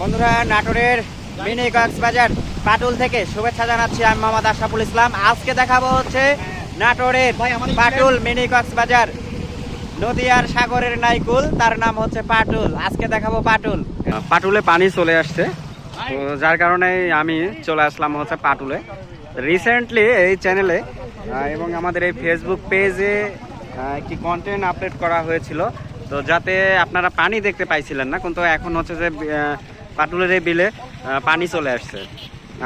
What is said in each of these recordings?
বন্ধুরা নাটোরের মিনি কক্সবাজার পাটুল থেকে শুভেচ্ছা জানাচ্ছি আমি মোহাম্মদ আশরাফুল ইসলাম। আজকে দেখাবো হচ্ছে নাটোরের পাটুল মিনি কক্সবাজার নদীয়ার সাগরের নাইকুল তার নাম হচ্ছে পাটুল। আজকে দেখাবো পাটুল। পাটুলে পানি চলে আসছে। তো যার কারণে আমি চলে আসলাম হচ্ছে পাটুলে। রিসেন্টলি এই চ্যানেলে এবং আমাদের এই ফেসবুক পেজে একটি কন্টেন্ট আপলোড করা হয়েছিল। তো যাতে আপনারা পানি দেখতে পাইছিলেন না কিন্তু এখন হচ্ছে যে পাটুলের এই বিলে পানি চলে আসছে।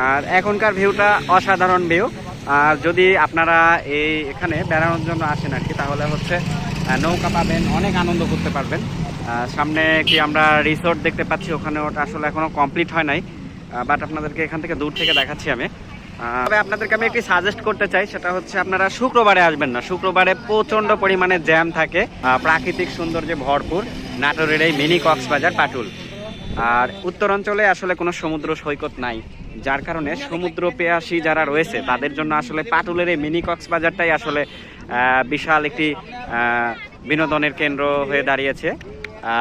আর এখনকার ভিউটা অসাধারণ ভিউ। আর যদি আপনারা এই এখানে বেড়ানোর জন্য আসেন আর কি, তাহলে হচ্ছে নৌকা পাবেন, অনেক আনন্দ করতে পারবেন। সামনে কি আমরা রিসোর্ট দেখতে পাচ্ছি, ওখানে ওটা আসলে এখনও কমপ্লিট হয় নাই। বাট আপনাদেরকে এখান থেকে দূর থেকে দেখাচ্ছি আমি। তবে আপনাদেরকে আমি একটি সাজেস্ট করতে চাই, সেটা হচ্ছে আপনারা শুক্রবারে আসবেন না। শুক্রবারে প্রচণ্ড পরিমাণে জ্যাম থাকে। প্রাকৃতিক সৌন্দর্যে ভরপুর নাটোরের এই মিনি কক্সবাজার পাটুল। আর উত্তরাঞ্চলে আসলে কোনো সমুদ্র সৈকত নাই, যার কারণে সমুদ্র পেয়াসী যারা রয়েছে, তাদের জন্য আসলে পাটুলের এই মিনি কক্সবাজারটাই আসলে বিশাল একটি বিনোদনের কেন্দ্র হয়ে দাঁড়িয়েছে।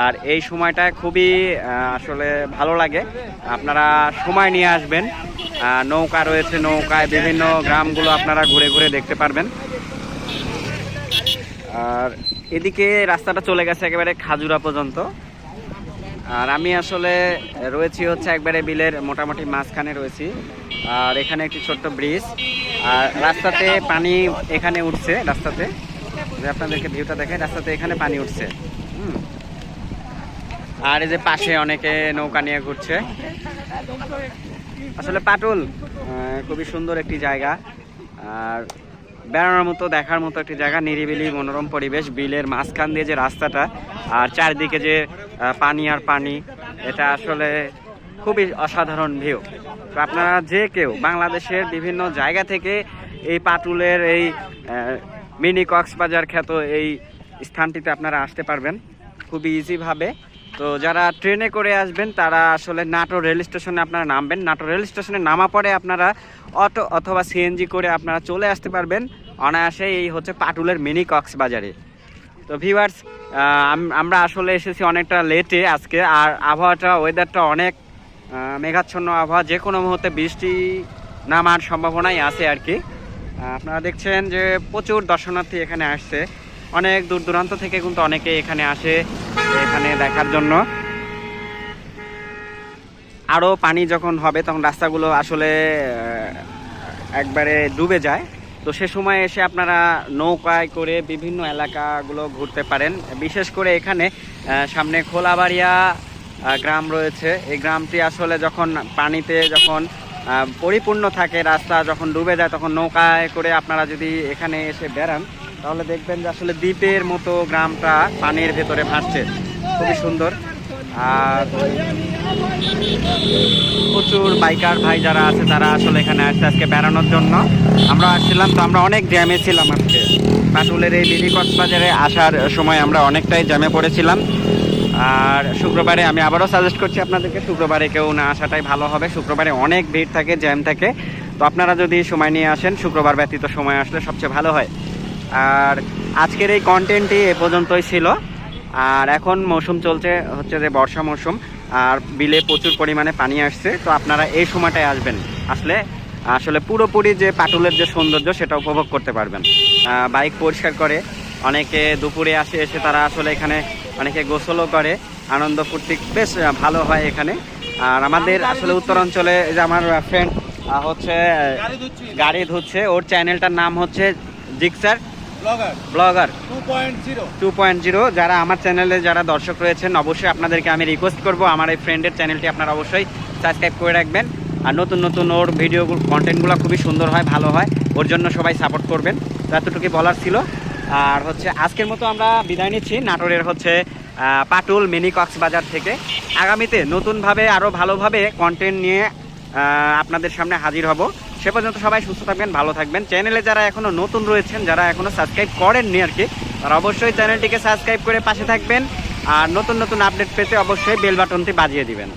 আর এই সময়টা খুবই আসলে ভালো লাগে। আপনারা সময় নিয়ে আসবেন। নৌকা রয়েছে নৌকায়, বিভিন্ন গ্রামগুলো আপনারা ঘুরে ঘুরে দেখতে পারবেন। আর এদিকে রাস্তাটা চলে গেছে একেবারে খাজুরা পর্যন্ত। আর আমি আসলে রয়েছি হচ্ছে একবারে বিলের মোটামুটি মাঝখানে রয়েছি। আর এখানে একটি ছোট্ট ব্রিজ। আর রাস্তাতে পানি এখানে উঠছে রাস্তাতে। যে আপনাদেরকে ভিউটা দেখায় রাস্তাতে এখানে পানি উঠছে। আর এই যে পাশে অনেকে নৌকা নিয়ে ঘুরছে। আসলে পাটুল খুবই সুন্দর একটি জায়গা। আর বেড়ানোর মতো, দেখার মতো একটি জায়গা, নিরিবিলি মনোরম পরিবেশ, বিলের মাঝখান দিয়ে যে রাস্তাটা, আর চারদিকে যে পানি আর পানি, এটা আসলে খুবই অসাধারণ ভিউ তো আপনারা যে কেউ বাংলাদেশের বিভিন্ন জায়গা থেকে এই পাটুলের এই মিনি কক্সবাজার খ্যাত এই স্থানটিতে আপনারা আসতে পারবেন। খুবই ইজিভাবে তো যারা ট্রেনে করে আসবেন, তারা আসলে নাটোর রেল স্টেশনে আপনারা নামবেন। নাটোর রেল স্টেশনে নামা পরে আপনারা অটো অথবা সিএনজি করে আপনারা চলে আসতে পারবেন। অনায়াসে এই হচ্ছে পাটুলের মিনি কক্সবাজারে। তো ভিউয়ার্স আমরা আসলে এসেছি অনেকটা লেটে আজকে। আর আবহাওয়াটা ওয়েদারটা অনেক মেঘাচ্ছন্ন আবহাওয়া। যে কোনো মুহূর্তে বৃষ্টি নামার সম্ভাবনাই আছে আর কি। আপনারা দেখছেন যে প্রচুর দর্শনার্থী এখানে আসছে। অনেক দূর দূরান্ত থেকে কিন্তু অনেকে এখানে আসে এখানে দেখার জন্য। আরও পানি যখন হবে, তখন রাস্তাগুলো আসলে একবারে ডুবে যায়। তো সে সময় এসে আপনারা নৌকায় করে বিভিন্ন এলাকাগুলো ঘুরতে পারেন। বিশেষ করে এখানে সামনে খোলাবাড়িয়া গ্রাম রয়েছে। এই গ্রামটি আসলে যখন পানিতে যখন পরিপূর্ণ থাকে, রাস্তা যখন ডুবে যায়, তখন নৌকায় করে আপনারা যদি এখানে এসে বেড়ান তাহলে দেখবেন যে আসলে দ্বীপের মতো গ্রামটা পানির ভেতরে ভাসছে। খুবই সুন্দর। আর প্রচুর বাইকার ভাই যারা আছে, তারা আসলে এখানে আসছে আজকে বেড়ানোর জন্য। আমরা আসছিলাম তো আমরা অনেক জ্যামে ছিলাম আজকে। পাটুলের এই মিনি কক্সবাজারে আসার সময় আমরা অনেকটাই জ্যামে পড়েছিলাম। আর শুক্রবারে আমি আবারও সাজেস্ট করছি আপনাদেরকে, শুক্রবারে কেউ না আসাটাই ভালো হবে। শুক্রবারে অনেক ভিড় থাকে, জ্যাম থাকে। তো আপনারা যদি সময় নিয়ে আসেন, শুক্রবার ব্যতীত সময় আসলে সবচেয়ে ভালো হয়। আর আজকের এই কন্টেন্টটি এ পর্যন্তই ছিল। আর এখন মৌসুম চলছে হচ্ছে যে বর্ষা মৌসুম, আর বিলে প্রচুর পরিমাণে পানি আসছে। তো আপনারা এই সময়টায় আসবেন। আসলে আসলে পুরোপুরি যে পাটুলের যে সৌন্দর্য, সেটা উপভোগ করতে পারবেন। বাইক পরিষ্কার করে, অনেকে দুপুরে আসে, এসে তারা আসলে এখানে অনেকে গোসলও করে, আনন্দ ফুর্তি, বেশ ভালো হয় এখানে। আর আমাদের আসলে উত্তরাঞ্চলে যে আমার ফ্রেন্ড হচ্ছে গাড়ি ধুচ্ছে, ওর চ্যানেলটার নাম হচ্ছে Gixxer. Blogger. Blogger. Two point zero যারা আমার চ্যানেলে যারা দর্শক রয়েছেন অবশ্যই আপনাদেরকে আমি রিকোয়েস্ট করব। আমার এই ফ্রেন্ডের চ্যানেলটি আপনারা অবশ্যই সাবস্ক্রাইব করে রাখবেন। আর নতুন নতুন ওর ভিডিও কন্টেন্টগুলো খুবই সুন্দর হয় ভালো হয়। ওর জন্য সবাই সাপোর্ট করবেন। এতটুকু বলার ছিল। আর হচ্ছে আজকের মতো আমরা বিদায় নিচ্ছি। নাটোরের হচ্ছে পাটুল মিনি কক্সবাজার থেকে। আগামীতে নতুনভাবে আরও ভালোভাবে কন্টেন্ট নিয়ে আপনাদের সামনে হাজির হব। সে পর্যন্ত সবাই সুস্থ থাকবেন, ভালো থাকবেন। চ্যানেলে যারা এখনও নতুন রয়েছেন, যারা এখনও সাবস্ক্রাইব করেননি আর কি, তারা অবশ্যই চ্যানেলটিকে সাবস্ক্রাইব করে পাশে থাকবেন। আর নতুন নতুন আপডেট পেতে অবশ্যই বেল বাটনটি বাজিয়ে দিবেন।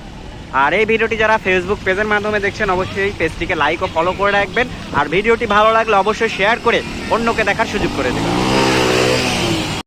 আর এই ভিডিওটি যারা ফেসবুক পেজের মাধ্যমে দেখছেন, অবশ্যই পেজটিকে লাইক ও ফলো করে রাখবেন। আর ভিডিওটি ভালো লাগলে অবশ্যই শেয়ার করে অন্যকে দেখার সুযোগ করে দেবেন।